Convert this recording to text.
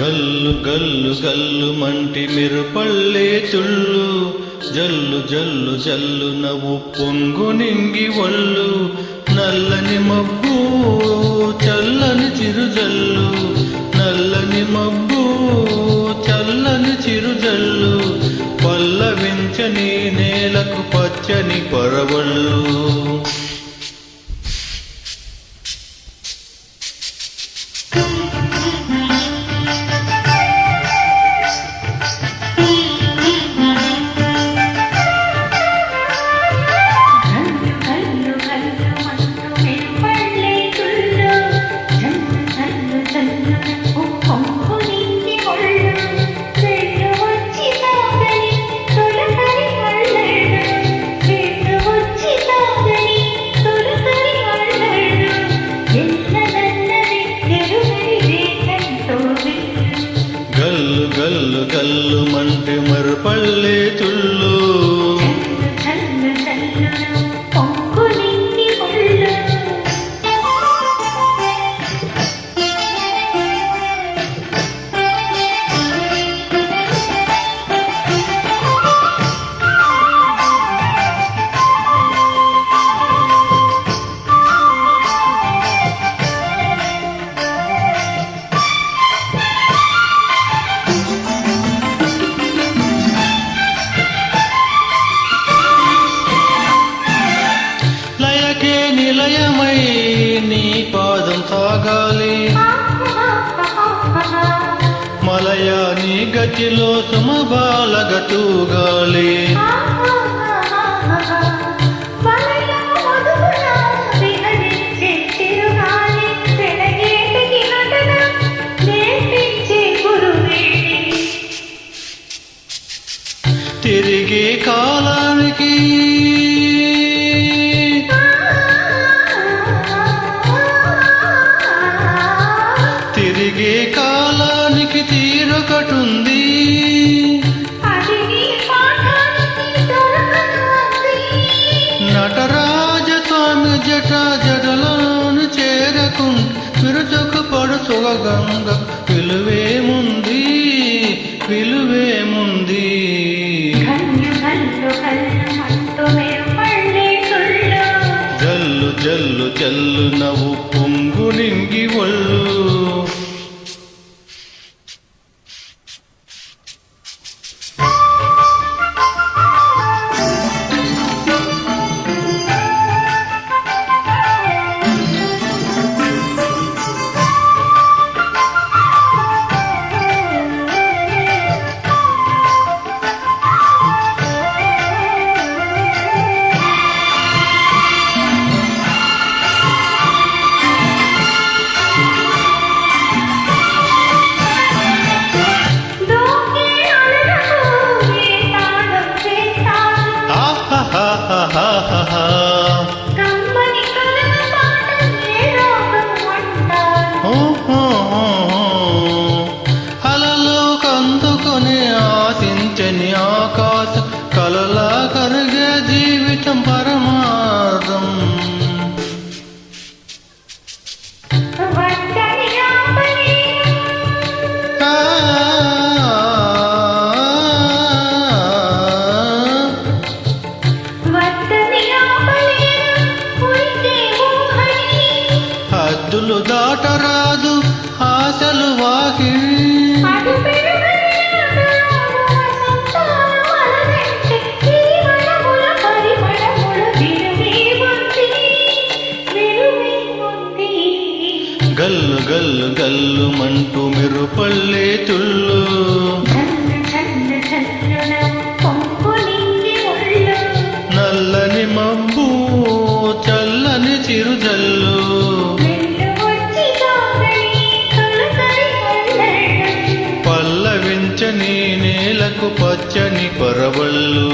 గల్లు గల్లు గల్లు మంటి మెరుపల్లే చుళ్ళు. జల్లు జల్లు జల్లు నవ్వు పొంగు నింగి ఒళ్ళు. నల్లని మబ్బు చల్లని చిరుజల్లు. నల్లని మబ్బు చల్లని చిరుజల్లు. పల్లవించని నేలకు పచ్చని పరవళ్ళు. మలయ నీ గతిలో సుమబాలగ తిరిగే తిరిగి కాలానికి తిరిగి కాలానికి తీరొకటుంది. నటరాజ తాను జట జడలను చేరకుంట విరుచుకు పడు సుగంగ విలువేముంది విలువేముంది జల్లు జల్లు జల్లు నవ్వు పొంగు నింగి ఒళ్ళు. ఆకాశం కలలా కరిగే జీవితం పరమార్థం. హద్దులు దాటరాదు ఆశలు వాకి గల్లు గల్లు గల్లు మంటూ మెరుపల్లే తుళ్ళు. నల్లని మబ్బు చల్లని చిరుజల్లు. పల్లవించని నేలకు పచ్చని పరవళ్ళు